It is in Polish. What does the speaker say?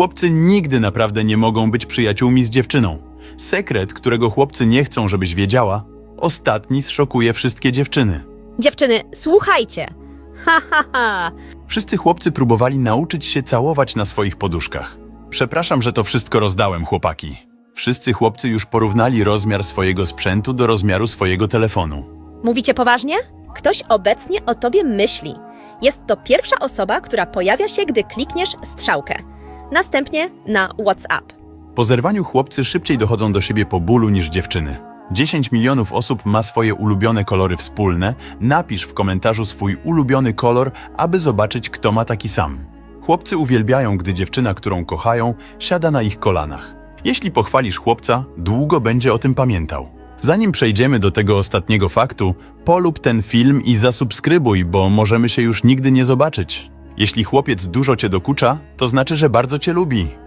Chłopcy nigdy naprawdę nie mogą być przyjaciółmi z dziewczyną. Sekret, którego chłopcy nie chcą, żebyś wiedziała, ostatni zszokuje wszystkie dziewczyny. Dziewczyny, słuchajcie. Ha, ha, ha. Wszyscy chłopcy próbowali nauczyć się całować na swoich poduszkach. Przepraszam, że to wszystko rozdałem, chłopaki. Wszyscy chłopcy już porównali rozmiar swojego sprzętu do rozmiaru swojego telefonu. Mówicie poważnie? Ktoś obecnie o tobie myśli. Jest to pierwsza osoba, która pojawia się, gdy klikniesz strzałkę. Następnie na WhatsApp. Po zerwaniu chłopcy szybciej dochodzą do siebie po bólu niż dziewczyny. 10 milionów osób ma swoje ulubione kolory wspólne. Napisz w komentarzu swój ulubiony kolor, aby zobaczyć, kto ma taki sam. Chłopcy uwielbiają, gdy dziewczyna, którą kochają, siada na ich kolanach. Jeśli pochwalisz chłopca, długo będzie o tym pamiętał. Zanim przejdziemy do tego ostatniego faktu, polub ten film i zasubskrybuj, bo możemy się już nigdy nie zobaczyć. Jeśli chłopiec dużo cię dokucza, to znaczy, że bardzo cię lubi.